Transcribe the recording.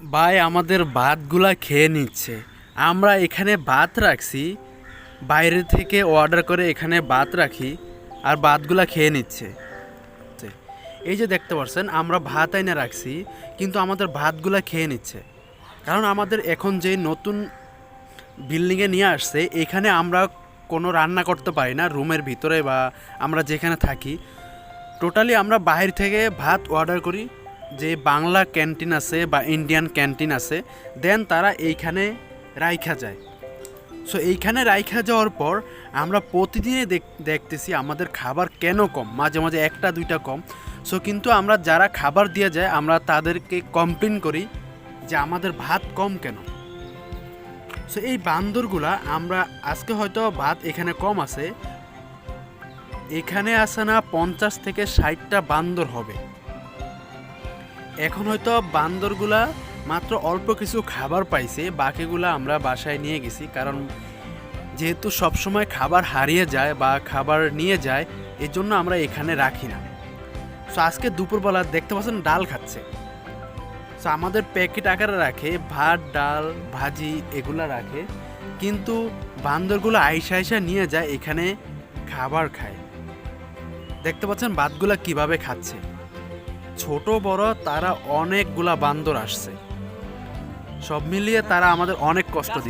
ভাই, আমাদের ভাতগুলা খেয়ে নিচ্ছে। আমরা এখানে ভাত রাখছি, বাইরে থেকে অর্ডার করে এখানে ভাত রাখি, আর ভাতগুলা খেয়ে নিচ্ছে। এই যে দেখতে পাচ্ছেন, আমরা ভাত এনে রাখছি, কিন্তু আমাদের ভাতগুলা খেয়ে নিচ্ছে। কারণ আমাদের এখন যে নতুন বিল্ডিংয়ে নিয়ে আসছে, এখানে আমরা কোনো রান্না করতে পারি না, রুমের ভিতরে বা আমরা যেখানে থাকি। টোটালি আমরা বাইরে থেকে ভাত অর্ডার করি যে বাংলা ক্যান্টিন আছে বা ইন্ডিয়ান ক্যান্টিন আছে, দেন তারা এইখানে রাইখা যায়। সো এইখানে রাইখা যাওয়ার পর আমরা প্রতিদিনই দেখ- দেখতেছি আমাদের খাবার কেন কম? মাঝে মাঝে একটা, দুইটা কম। সো কিন্তু আমরা যারা খাবার দিয়ে যায়, আমরা তাদেরকে কমপ্লেন করি যে আমাদের ভাত কম কেন? সো এই বান্দরগুলা আমরা আজকে হয়তো ভাত এখানে কম আছে। এখানে আসে না পঞ্চাশ থেকে ষাটটা বান্দর হবে। এখন হয়তো বান্দরগুলা মাত্র অল্প কিছু খাবার পাইছে, বাকিগুলা আমরা বাসায় নিয়ে গেছি, কারণ যেহেতু সবসময় খাবার হারিয়ে যায় বা খাবার নিয়ে যায় এর জন্য আমরা এখানে রাখি না। সো আজকে দুপুরবেলা দেখতে পাচ্ছেন ডাল খাচ্ছে। সো আমাদের প্যাকেট আকারে রাখে, ভাত, ডাল, ভাজি, এগুলা রাখে, কিন্তু বান্দরগুলো আইসা আইসা নিয়ে যায়, এখানে খাবার খায়। দেখতে পাচ্ছেন ভাতগুলা কীভাবে খাচ্ছে। ছোট বড় তারা অনেকগুলা বান্দর আসছে। সব মিলিয়ে তারা আমাদের অনেক কষ্ট দিচ্ছে।